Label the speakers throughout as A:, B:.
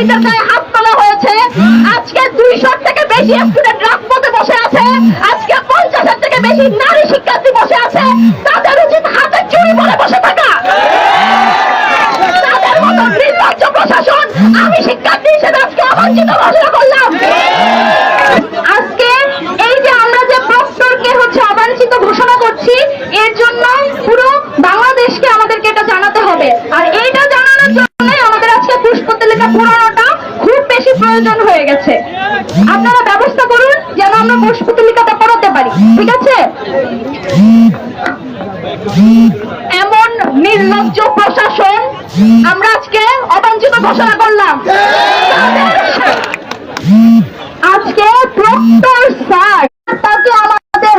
A: ভাইদের গায়ে হাত তোলা হয়েছে। আজকে দুইশোর থেকে বেশি স্টুডেন্ট রাজপথে বসে আছে। আজকে পঞ্চাশের থেকে বেশি নারী শিক্ষার্থী বসে আছে। তাদের উচিত হাতে চুরি বলে বসে থাকা। তাদের মতো নির্লজ্জ প্রশাসন আমি শিক্ষার্থী হিসেবে আজকে অবাঞ্ছিত ঘোষণা করলাম। আজকে এই যে আমরা যে প্রক্টরকে হচ্ছে অবাঞ্ছিত ঘোষণা করছি, এর জন্য পুরো বাংলাদেশকে আমাদেরকে এটা জানাতে হবে। আর এইটা প্রয়োজন হয়ে গেছে। আপনারা ব্যবস্থা করুন যেন আমরা পুষ্পতলিকাটা পড়াতে পারি, ঠিক আছে? এমন নির্লজ্জ প্রশাসন আমরা আজকে অবাঞ্ছিত ঘোষণা করলাম আজকে প্রক্টর স্যার তাকে আমাদের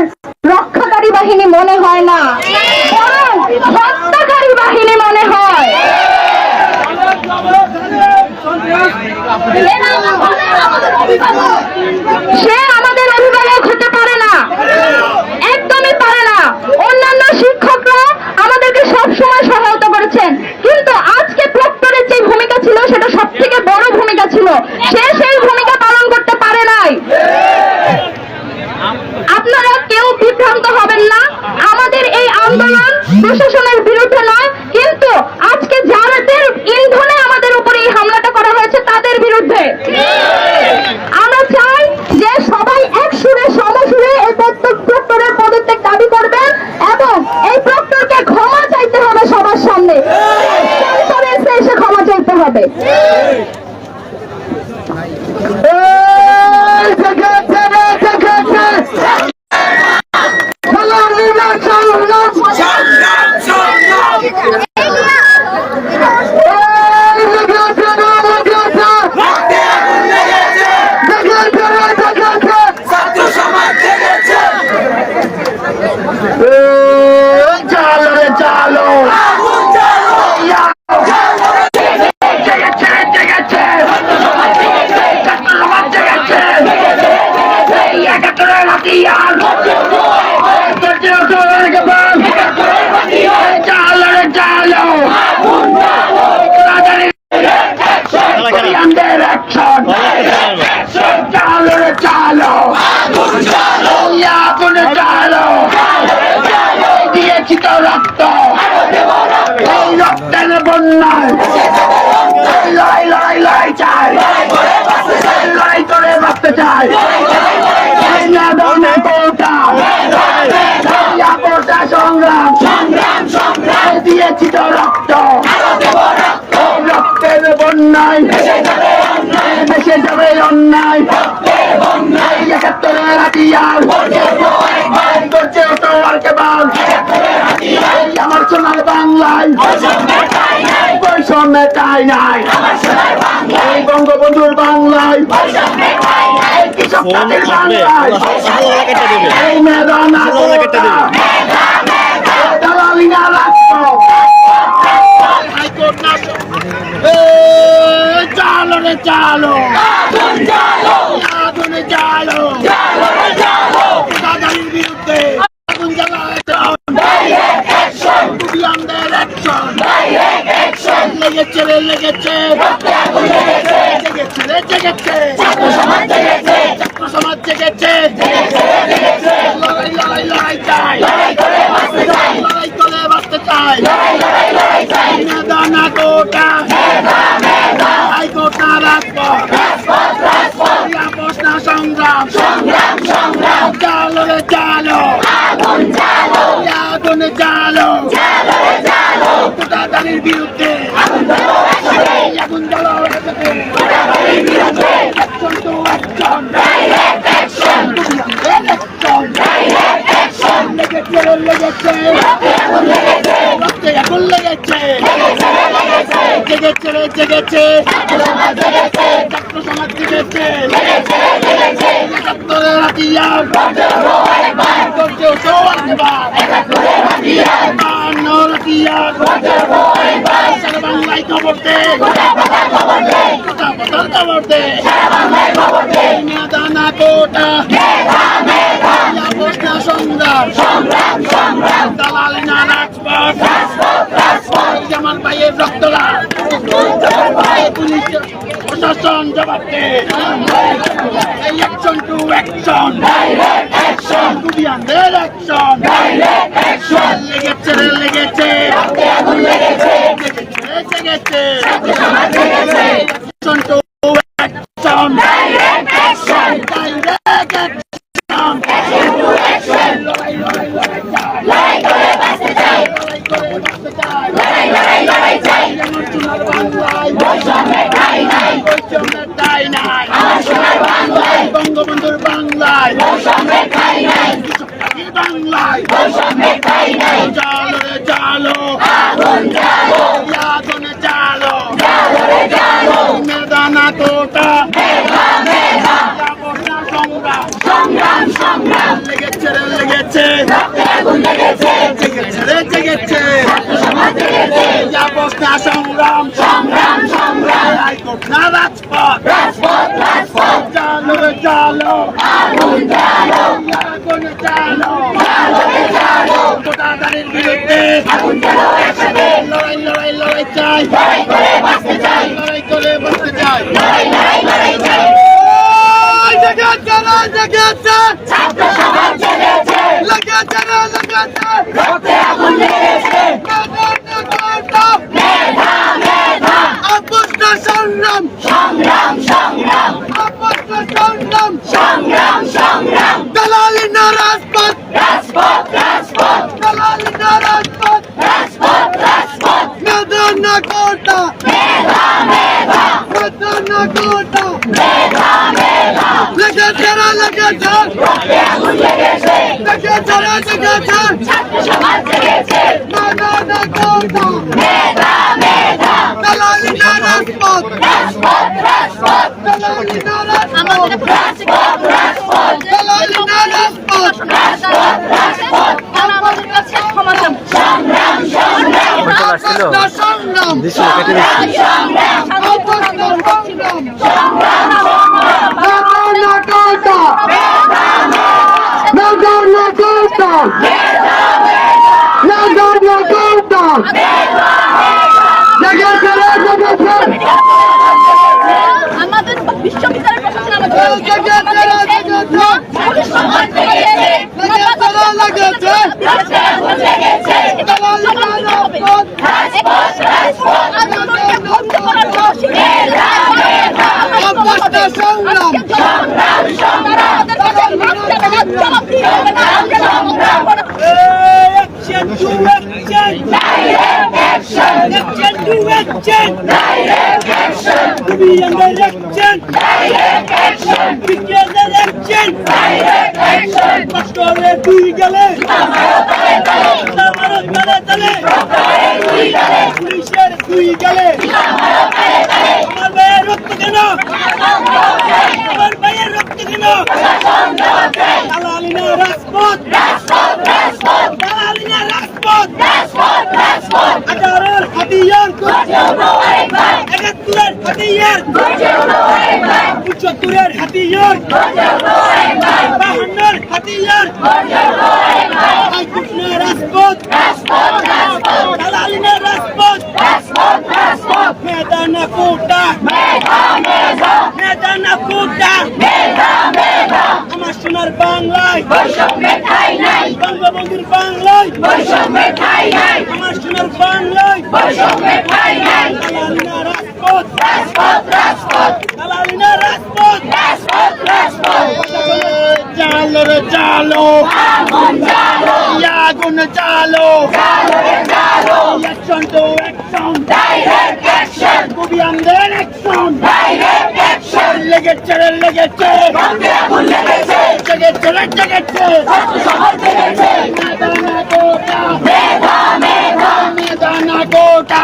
A: রক্ষাকারী বাহিনী মনে হয় না বরং হত্যাকারী বাহিনী মনে হয় সে আমাদের অভিভাবক হতে পারে না একদমই পারে না অন্যান্য শিক্ষকরা আমাদেরকে সব সময় সহায়তা করেছেন কিন্তু আজকে প্রক্টরের যে ভূমিকা ছিল সেটা সব থেকে বড় ভূমিকা ছিল সে সেই ভূমিকা পালন করতে পারে নাই আপনারা কেউ বিভ্রান্ত হবেন না আমাদের এই আন্দোলন প্রশাসনের বিরুদ্ধে নয় কিন্তু আজকে যাদের ইন্ধনে আমাদের উপরে এই হামলাটা করা হয়েছে তাদের বিরুদ্ধে আমরা চাই যে সবাই এক সুরে সমসুরে এই প্রত্যেক প্রক্টরের পদত্যাগ দাবি করবেন এবং এই প্রক্টরকে ক্ষমা চাইতে হবে সবার সামনে সেন্টারে এসে এসে ক্ষমা চাইতে হবে
B: তো রক্ত। রক্তের বন্যায় দেশে যাবে অন্যায়। একাত্তরের হাতিয়ার। করছে তো আর কেবল আমার সোনার বাংলায়। বৈষম্যে তাই নাই। এই বঙ্গবন্ধুর বাংলায়। এই
C: ফোন
B: চালো রে চালো। আগুনে চালো। দাদারির বিরুদ্ধে আগুন দাও কুটিয়ানদের অ্যাকশন লেগেছে রে, লেগেছে। জেগেছে রে জেগেছে ছাত্র সমাজ জেগেছে। লড়াই লড়াই লড়াই চাই। লড়াই করে বাঁচতে চাই। মেদানা কোটা হাইকোর্ট না রাজপথ আপোষ না সংগ্রাম চালো রে চালো আগুনে চালো দাদারির বিরুদ্ধে আগুন জ্বালো Action to action. Action. লেগেছে রে লেগেছে। রক্তে আগুন লেগেছে। জেগেছে কোটা না সংগ্রাম। দালালি না রাজপথ। যেমন ভাইয়ের রক্তলা পুলিশ প্রশাসন জবাব দে। এই action to action direct action কুবিয়ানদের action direct action লেগেছে রে লেগেছে। আগুন লেগেছে। লেগেছে লেগেছে। Action to action direct action direct action action to action লড়াই লড়াই লড়াই চাই লড়াই করে বাঁচতে চাই লড়াই করে বাঁচতে চাই লড়াই লড়াই লড়াই চাই আমার সোনার বাংলায় বৈষম্যের ঠাই নাই বৈষম্যের ঠাই নাই আমার সোনার বাংলায় বঙ্গবন্ধুর বাংলায় বৈষম্যের ঠাই নাই কৃষকবাদী বাংলায় বৈষম্যের ঠাই নাই জালো রে জালো আগুন জালো আগুনে জালো জালো রে জালো মেদানা কোটা মেধা মেধা সংগ্রাম সংগ্রাম সংগ্রাম লেগেছে রে লেগেছে আগুন লেগেছে জেগেছে রে জেগেছে সমাজ জেগেছে অবস্থা সংগ্রাম সংগ্রাম সংগ্রাম হাইকোর্ট না রাজপথ রাজপথ রাজপথ চালো রে চালো আগুন চালো আগুন চালো চালো রে চালো কোটাদারির বিরুদ্ধে আগুন চালো একসাথে লড়াই লড়াই লড়াই চাই। লড়াই করে বাঁচতে চাই। লড়াই করে বাঁচতে চাই। লড়াই লড়াই লড়াই চাই। ছাত্র জেগেছে লেগেছে লেগেছে রক্তে আগুন লেগেছে সংগ্রাম সংগ্রাম। সংগ্রাম সংগ্রাম সংগ্রাম। দালালি না রাজপথ। রাজপথ রাজপথ। দালালি না রাজপথ। রাজপথ রাজপথ। মেধা না কোটা। মেধা মেধা। মেধা না কোটা। মেধা মেধা। লেগেছে রে লেগেছে রক্তে আগুন লেগেছে। লেগেছে রে লেগেছে ছাত্র সমাজ জেগেছে মেধা না কোটা। মেধা মেধা। দালালি না রাজপথ রাজপথ রাজপথ না রাজপথ রাজপথ রাজপথ রাজপথ রাজপথ
A: আমাদের কাছে ক্ষমা।
B: সংগ্রাম সংগ্রাম সংগ্রাম
C: দিচ্ছি।
B: সংগ্রাম অবস্থা সংগ্রাম
A: আমাদের বিশ্ববিদ্যালয় প্রশাসন আমাদের
B: অবস্থা সংগ্রাম Action to action! Direct action! Action to action! Direct action! To be under action! Direct action! Together action! Direct action! কষ্টরে দুই গেলে আমারও তালে তালে পুলিশের দুই গেলে আমার ভাইয়ের রক্ত কেন আমার ভাইয়ের রক্ত কেন দালালিনা রাজপথ দালালিনা রাজপথ আঠারোর হাতিয়ার। একাত্তরের হাতিয়ার। পঁচাত্তরের হাতিয়ার। বাহান্নর হাতিয়ার। হাইকোর্টনা রাজপথ। দালালিনা রাজপথ। মেদানা কোটা মেদানা কোটা আমার সোনার বাংলায়। বঙ্গবন্ধুর বাংলায়। আমার সোনার বাংলায়। দালালিনা রাজপথ। দালালিনা রাজপথ। চালো রে চালো আগুন চালো অ্যাকশন টু অ্যাকশন কুবিয়ানদের অ্যাকশন লেগেছে রে লেগেছে জেগেছে রে মেদানা কোটা মেদানা কোটা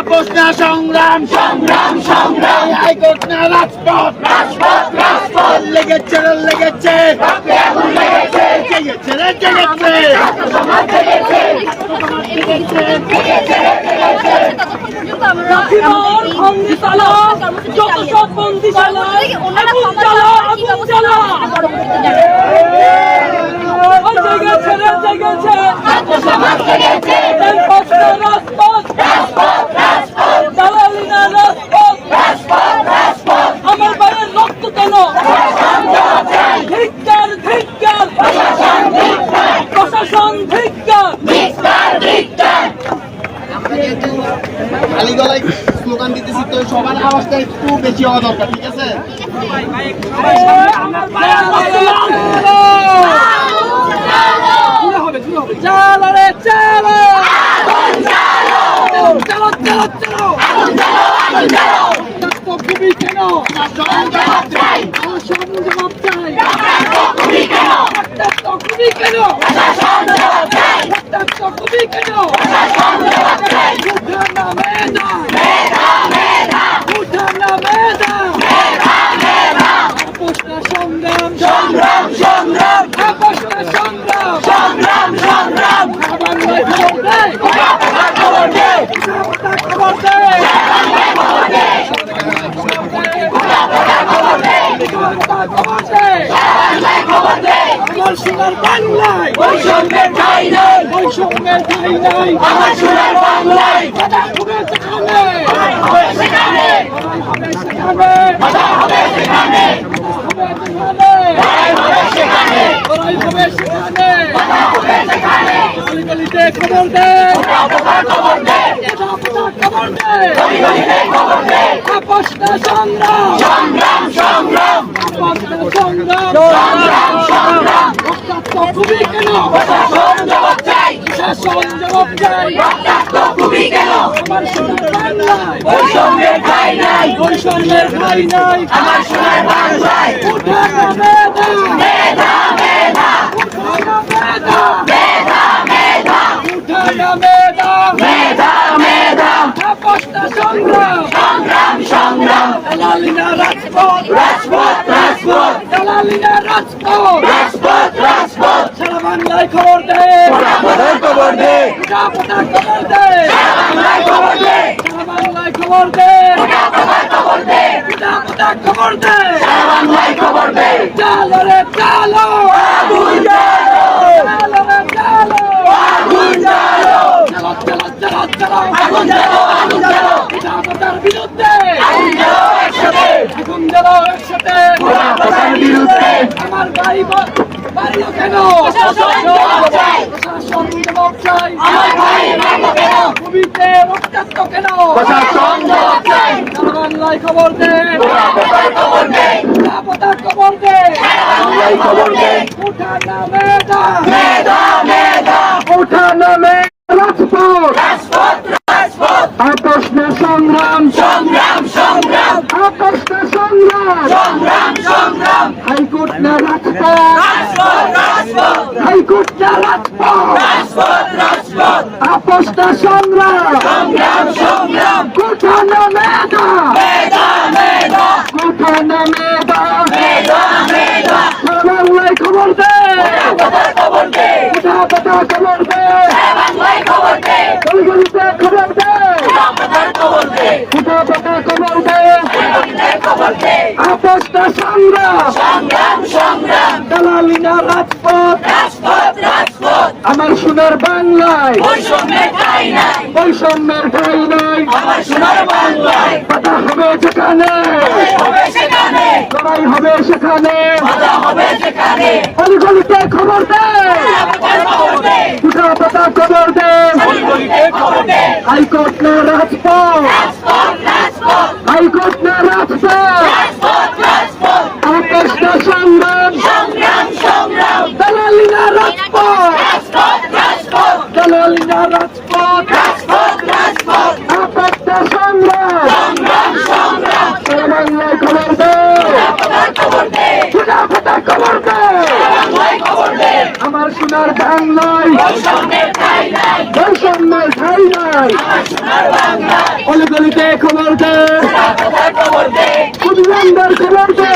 B: অবস্থা সংগ্রাম সংগ্রাম সংগ্রাম হাইকোর্ট না রাজপথ রাজপথ রাজপথ লেগেছে রে লেগেছে জেগেছে রে জেগেছে
A: যত সব বন্দিশালা আগুন জ্বালা আগুন জ্বালা
D: জেগেছে রে জেগেছে এই কষ্ট রাজপথ দালালিনা রাজপথ
B: লাইক স্লোগান দিতেছি তো সবার আওয়াজটা একটু বেশি হওয়া দরকার ঠিক আছে?
D: চালো রে চালো চলো চলো চলো কেন জবাব চাই হঠাৎ তো খুবই কেন? হঠাৎ তো খুবই কেন? উঠা না। মেধা উঠা না। মেধা সংগ্রাম। সংগ্রাম সংগ্রাম। সংগ্রাম। সংগ্রাম সংগ্রাম বাংলায় খবর দেয় খবর দেয় খবর দেয় আমার সোনার বাংলায় বৈষম্যের ঠাই নাই বৈষম্যের ঠাই নাই দে খবর দে গলি গলিতে খবর দে আপোষটা সংগ্রাম সংগ্রাম সংগ্রাম সংগ্রাম সংগ্রাম খুবই কেন প্রশাসন জবাব চাই প্রশাসন জবাব চাই খুবই কেন আমার সোনার বাংলায় বৈষম্যের ঠাই নাই বৈষম্যের ঠাই নাই আমার সোনার বাংলায় উঠা মেধা মেধা মেধা মেধা মেধা মেধা মেধা মেধা মেধা আপোষটা সংগ্রাম। সংগ্রাম সংগ্রাম। দালালিনা রাজপথ। রাজপথ রাজপথ। দালালিনা রাজপথ। রাজপথ রাজপথ। সারা বাংলায় খবর দে। খবর দে। খবর দে। বাংলায় খবর দে। সারা বাংলায় খবর দে। খবর দে। খবর দে। সারা বাংলায় খবর দে। চালো। রে চালো আগুন চালো আগুন জ্বালো চালো চালো আগুন জ্বালো আগুন জ্বালো পিতামাতার বিরুদ্ধে আগুন জ্বালো একসাথে। আগুন জ্বালো একসাথে। পিতামাতার বিরুদ্ধে। আমার ভাই বোন বাড়িও কেন? প্রশাসন জবাব চাই প্রশাসন জবাব চাই আমার ভাই বাড়িও কেন? কবিতে রক্তাক্ত কেন? প্রশাসন জবাব চাই বাংলায় খবর দে। খবর দে। পিতামাতার খবর দে। বাংলায় খবর দে। উঠা না মেধা মেধা মেধা উঠা না মেধা আপোষণ সংগ্রাম। সংগ্রাম সংগ্রাম। আপোষণ সংগ্রাম। সংগ্রাম সংগ্রাম। হাইকোর্ট না রাজপথ। রাজপথ রাজপথ। হাইকোর্ট না রাজপথ। রাজপথ সংগ্রাম। সংগ্রাম সংগ্রাম। কোঠানো মেধা মেধা মেধা কোঠানো মেধা মেধা মেধা বাংলায় খবর দে। খবর দে। খবর খবর দে। পাতা খবর দে। আপোষটা সংগ্রাম। সংগ্রাম সংগ্রাম। রাজপথ। আমার সোনার বাংলায়। বৈষম্যের ঠাই নাই। কথা হবে যেখানে সেখানে। লড়াই হবে সেখানে। গলিগলিতে খবর দে। খবর পাতা খবর দে। হাইকোর্ট না রাজপথ। হাইকোর্ট না রাজপথ। আপোষটা সংগ্রাম। সংগ্রাম সংগ্রাম। দালালিনা রাজপথ। দালালিনা রাজপথ। আপোষটা সংগ্রাম। সংগ্রাম সংগ্রাম। বাংলায় খবর দে। ফুটা ফুটা খবর দে। আমার সোনার বাংলায় নাই। অলিগলিতে খবর দে। কুদিরান্ডার খবর দে।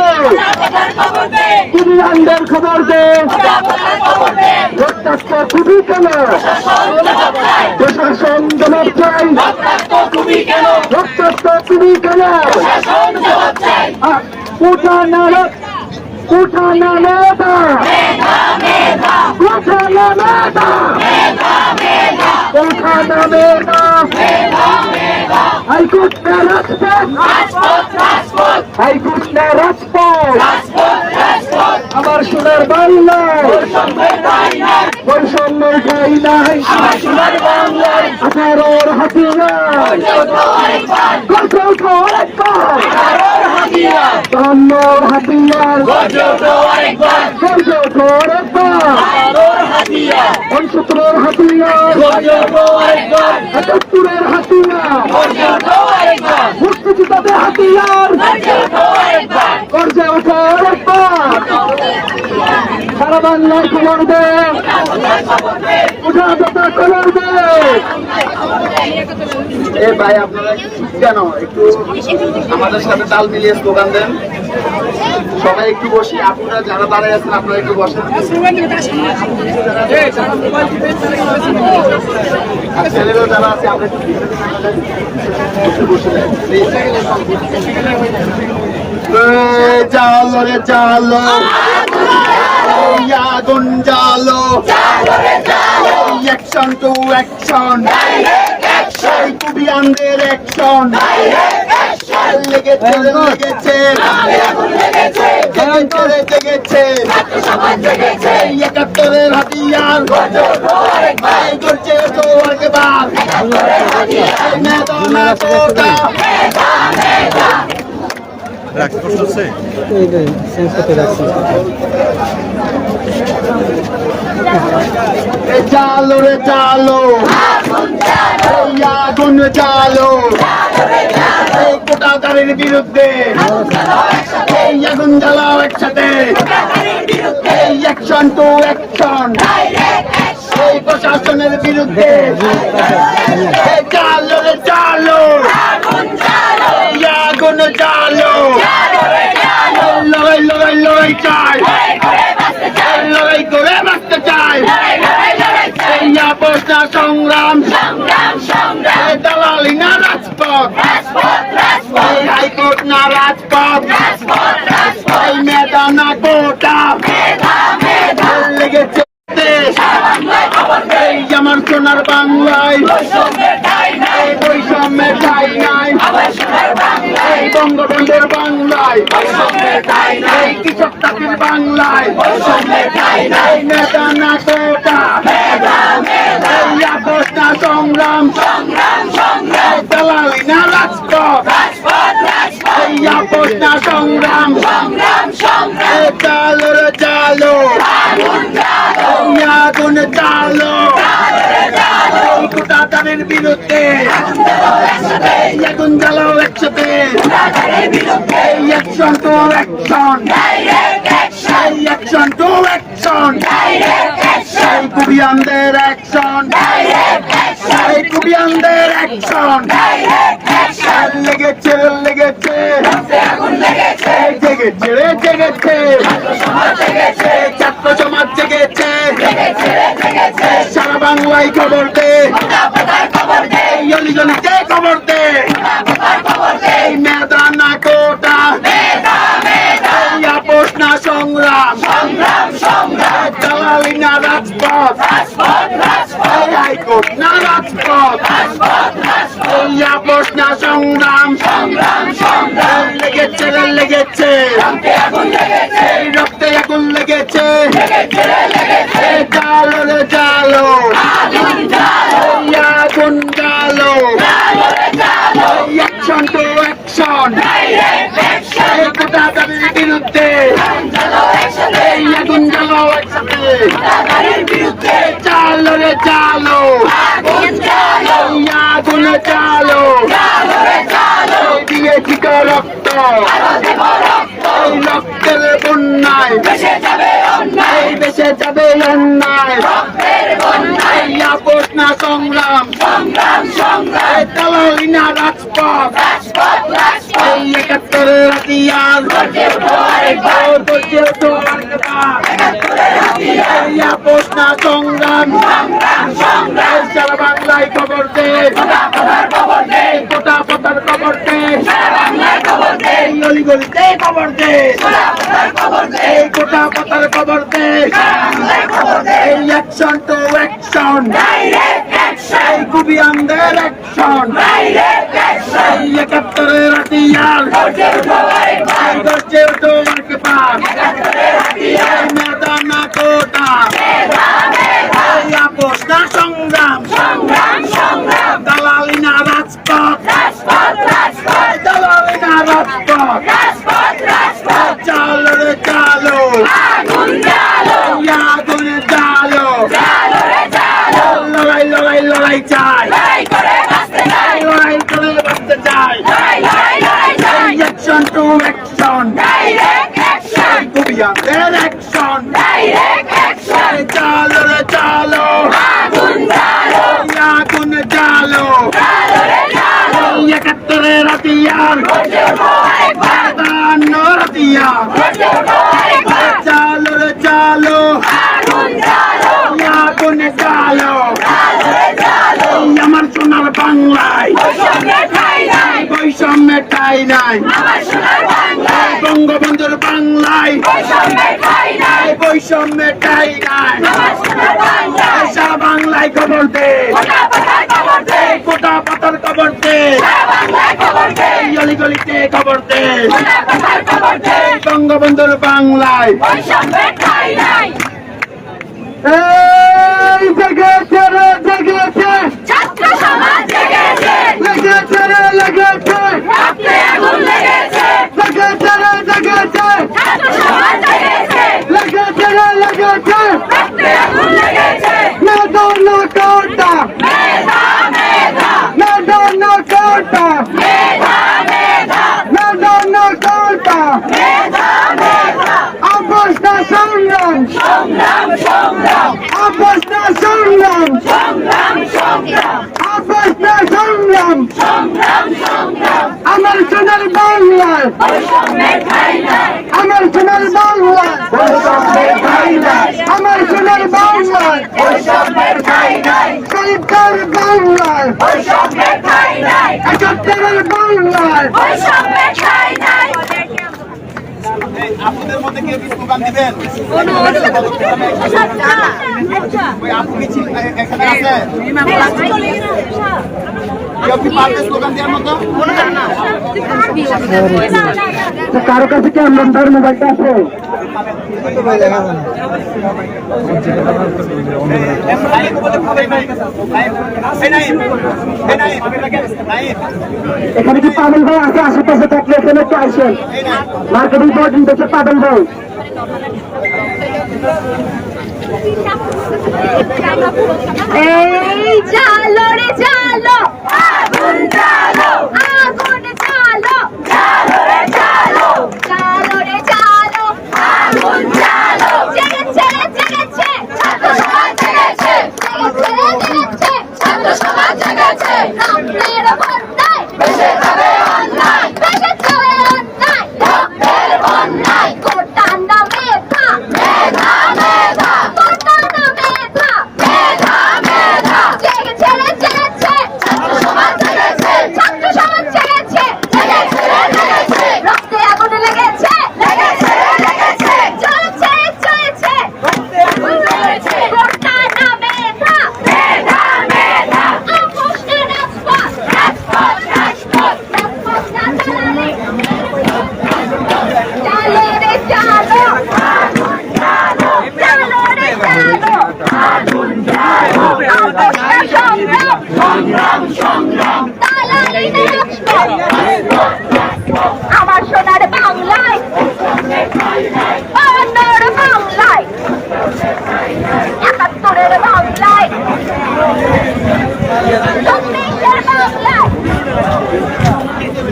D: কুদিরান্ডার খবর দে। রক্তাক্ত খুবই কেন? প্রশাসন জবাব চাই। রক্তাক্ত খুবই কেন? নেতা উঠানা নেতা উঠানা নেতা হাইকোর্ট না রাজপথ হাইকোর্ট না রাজপথ আমার সোনার বাংলা বৈষম্য
B: ঠাই নাই আঠারোর হাতিয়ার বাহান্নর হাতিয়ার পঞ্চত্তরের হাতিয়ার একাত্তরের হাতিয়ার মুক্তিযোদ্ধাদের হাতিয়ার গর্জে ওঠো আরেকবার বাংলায় খবর এ ভাই আপনারা কেন একটু আমাদের সাথে তাল মিলিয়ে স্লোগান দেন সবাই একটু বসি আপনারা যারা দাঁড়ায় আছেন আপনারা একটু বসেন ছেলেরাও যারা আছে আমরা একটু বসে। চালো রে চালো এই আগুন জালো অ্যাকশন টু অ্যাকশন এই কুবিয়ানদের অ্যাকশন লেগেছে লেগেছে জেগেছে জেগেছে একাত্তরের হাতিয়ার করছে তো একবার মেদনা কোটা এ চালো রে চালো। আগুন চালো। এই কোটাদারের বিরুদ্ধে। এই আগুন জ্বালাও একসাথে। এই অ্যাকশন টু অ্যাকশন এই প্রশাসনের বিরুদ্ধে। চালো রে চালো। আগুন চালো। লড়াই চাই। লড়াই করে বাঁচতে চাই। আপসা সংগ্রাম। দালালি না রাজপথ। হাইকোর্ট না রাজপথ। মেধা না কোটা। লেগেছে আমার সোনার বাংলায়। বৈষম্যের ঠাই এই বঙ্গবন্ধুর বাংলায়। কৃষক বাংলায়। না কোটা সংগ্রাম। দালালি না রাজপথ। সংগ্রাম। চালো রে চালো আগুন চালো। কুটাতারের বিরুদ্ধে। আগুন জ্বালাও একসাথে এই অ্যাকশন টু অ্যাকশন এই অ্যাকশন টু অ্যাকশন এই কুবিয়ানদের অ্যাকশন এই কুবিয়ানদের অ্যাকশন লেগেছে লেগেছে এই জেগেছে রে জেগেছে ছাত্র সমাজ জেগেছে সারা বাংলায় খবর দে। রাজপথ এই হাইকোর্ট না রাজপথ। এই আপোষ না সংগ্রাম। লেগেছে লেগেছে। রক্তে আগুন লেগেছে এই জালো রে জালো এই আগুন জালো এই অ্যাকশন টু অ্যাকশন এই কোটা দাবির বিরুদ্ধে এই আগুন জ্বালো একসাথে চালো রে চালো এই আগুন চালো এই দিয়েছি তো রক্ত এই রক্তের বন্যায় এই দেশে যাবে অন্যায় এই আপোষ না সংগ্রাম এই না রাজপথ। এই একাত্তরের হাতিয়ার গর্জে ওঠো আরেকবার। এই আপোষ না সংগ্রাম এই সারা বাংলায় খবর দে এই কোটা পতার খবর দে এই অলিগলিতে খবর দে এই কোটা পতার খবর দে এই অ্যাকশন টু অ্যাকশন এই কুবিয়ানদের অ্যাকশন এই একাত্তরের হাতিয়ার এই গর্জে ওঠো আরেকবার। এই মেধা না কোটা এই আপোষ
E: নাই। বঙ্গবন্ধুর বাংলায় বৈষম্যে ঠাই নাই। সারা বাংলায় খবর দে। কোটা পাতার খবর দে। গলি গলিতে খবর দে। বঙ্গবন্ধুর বাংলায় এই জেগেছে রে জেগেছে
A: ছাত্র সমাজ জেগেছে
E: লেগেছে রে লেগেছে
A: রক্তে আগুন লেগেছে
E: লেগেছে রে লেগেছে
A: ছাত্র সমাজ জেগেছে
E: লেগেছে রে লেগেছে
A: রক্তে আগুন লেগেছে
E: মেধা না কোটা
A: মেধা মেধা
E: মেধা না কোটা
A: মেধা মেধা
E: মেধা না কোটা
A: মেধা মেধা
E: অবস্থা সংগ্রাম
A: সংগ্রাম সংগ্রাম
E: অবস্থা সংগ্রাম।
A: সংগ্রাম সংগ্রাম।
E: অবস্থা সংগ্রাম।
A: সংগ্রাম সংগ্রাম।
E: আমার সোনার
A: নাই
E: আমার সোনার
A: নাই
E: আমার সোনার
A: বৈষম্যের ঠাই নাই
E: একাত্তরের বাংলায়
B: মধ্যে কেউ কি স্লোগান দিবেন? ওই আপু কি এখানে আছে কেউ কি পারবে স্লোগান দেওয়ার মতো?
E: কারও কাছে কি মোবাইলটা আছে? এখানে কি পাবেল ভাই আছে? আশেপাশে থাকলে এখানে একটু আসেন। মার্কেটিং পর্যন্ত হচ্ছে পাবেল ভাই।
A: এই জালো রে জালো, আগুন জালো আগুন জালো জালো রে জালো জালো রে জালো আগুন জালো জেগেছে রে জেগেছে ছাত্র সমাজ জেগেছে জেগেছে রে জেগেছে ছাত্র সমাজ জেগেছে রক্তের বন্যায় ভেসে যাবে অন্যায় ভেসে যাবে অন্যায় রক্তের বন্যায় কোটা না মেধা মেধা মেধা কোটা না মেধা মেধা মেধা জেগেছে রে জেগেছে ছাত্র সমাজ জেগেছে ছাত্র সমাজ জেগেছে জেগেছে রে জেগেছে রক্তে আগুন লেগেছে লেগেছে রে লেগেছে চলেছে চলেছে রক্তে আগুন লেগেছে কোটা না মেধা মেধা মেধা আপোষ না রাজপথ রাজপথ রাজপথ রাজপথ না চালালে চালো রে চালো আগুন চালো চালো রে চালো আগুন চালো অবস্থা সংগ্রাম সংগ্রাম সংগ্রাম তালালি না রাজপথ আমার সোনার বাংলায় অন্যর বাংলায় একাত্তরের বাংলায় চব্বিশের বাংলায়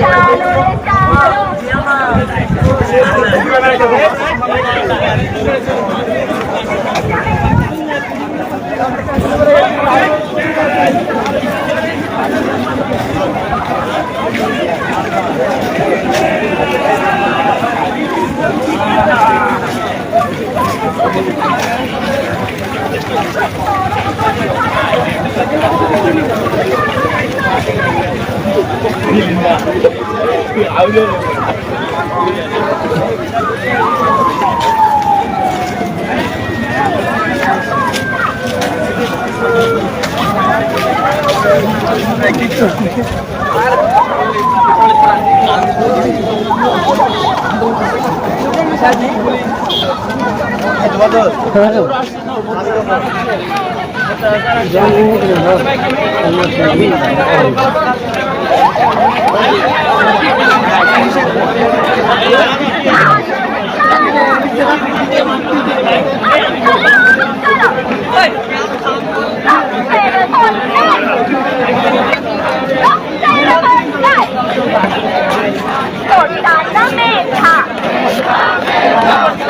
A: চালো রে চালো একাত্তরের
F: Oh,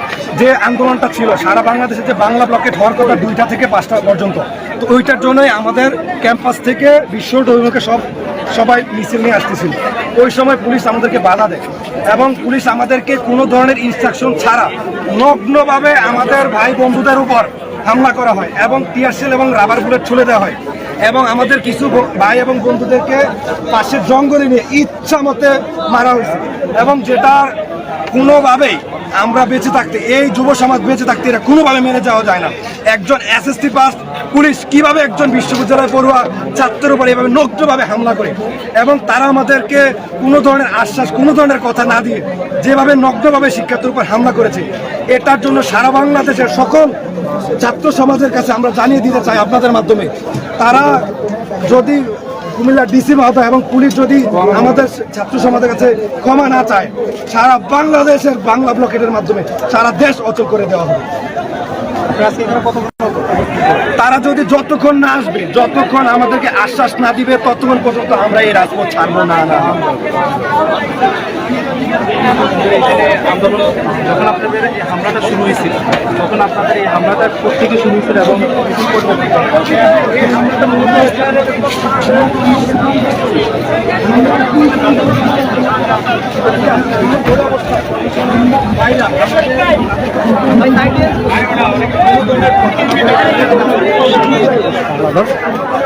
F: যে আন্দোলনটা ছিল, সারা বাংলাদেশে যে বাংলা ব্লকেট হওয়ার কথা দুইটা থেকে পাঁচটা পর্যন্ত, তো ওইটার জন্যই আমাদের ক্যাম্পাস থেকে বিশ্ব অভিমুখে সব, সবাই মিছিল নিয়ে আসতেছিল। ওই সময় পুলিশ আমাদেরকে বাধা দেয় এবং পুলিশ আমাদেরকে কোনো ধরনের ইনস্ট্রাকশন ছাড়া নগ্নভাবে আমাদের ভাই বন্ধুদের উপর হামলা করা হয় এবং টিয়ারশেল এবং রাবার বুলেট ছুলে দেওয়া হয় এবং আমাদের কিছু ভাই এবং বন্ধুদেরকে পাশের জঙ্গলে নিয়ে ইচ্ছা মতে মারা হয়েছে। এবং যেটা কোনোভাবেই আমরা বেঁচে থাকতে, এই যুব সমাজ বেঁচে থাকতে এটা কোনোভাবে মেনে যাওয়া যায় না। একজন এস এসএসটি পাস পুলিশ কীভাবে একজন বিশ্ববিদ্যালয় পড়ুয়া ছাত্রের উপর এভাবে নগ্নভাবে হামলা করে? এবং তারা আমাদেরকে কোনো ধরনের আশ্বাস, কোনো ধরনের কথা না দিয়ে যেভাবে নগ্নভাবে শিক্ষার্থীর উপর হামলা করেছে, এটার জন্য সারা বাংলাদেশের সকল ছাত্র সমাজের কাছে আমরা জানিয়ে দিতে চাই আপনাদের মাধ্যমে। তারা যদি কুমিল্লা ডিসি মহোদয় এবং পুলিশ যদি আমাদের ছাত্র সমাজের কাছে ক্ষমা না চায়, সারা বাংলাদেশের বাংলা ব্লকেটের মাধ্যমে সারা দেশ অচল করে দেওয়া হবে। তারা যদি যতক্ষণ না আসবে, যতক্ষণ আমাদেরকে আশ্বাস না দিবে, ততক্ষণ পর্যন্ত আমরা এই রাজপথ ছাড়বো না না।
G: আন্দোলন যখন আপনাদের এই হামলাটা শুরু হয়েছিল তখন আপনাদের এই হামলাটা প্রত্যেকে শুরু হয়েছিল এবং এই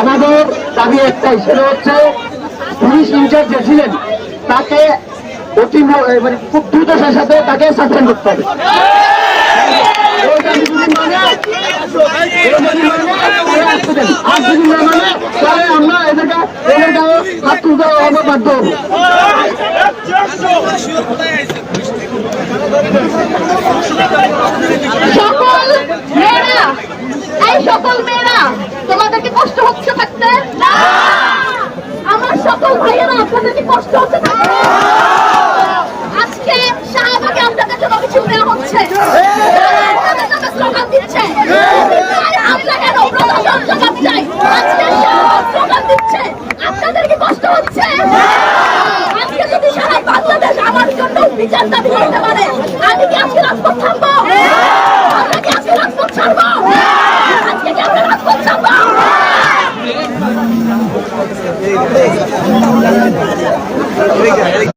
E: আমাদের দাবি একটাই, সেটা হচ্ছে পুলিশ ইনচার্জ যে ছিলেন, তাকে অতি মানে খুব দ্রুততার সাথে তাকে সাসপেন্ড করতে হবে। বাধ্য
A: সকল মেয়েরা এই সকল মেয়েরা, তোমাদেরকে কষ্ট হচ্ছে থাকতে? আমার সকল ভাইয়েরা, আপনাদেরকে কষ্ট হচ্ছে থাকতে? আজকে শাহবাগে আপনাদের জন্য মিছিল দেওয়া হচ্ছে। দিচ্ছে কষ্ট হচ্ছে। আজকে যদি পারে, আমি কি আজকে রাজপথ থামবো? আমরা কি আজকে রাজপথ ছাড়বো? আজকে কি আমরা রাজপথ ছাড়বো
E: তাহলে সেটা সম্ভব হবে এখন আমরা কি রাজি আছেন এটাতে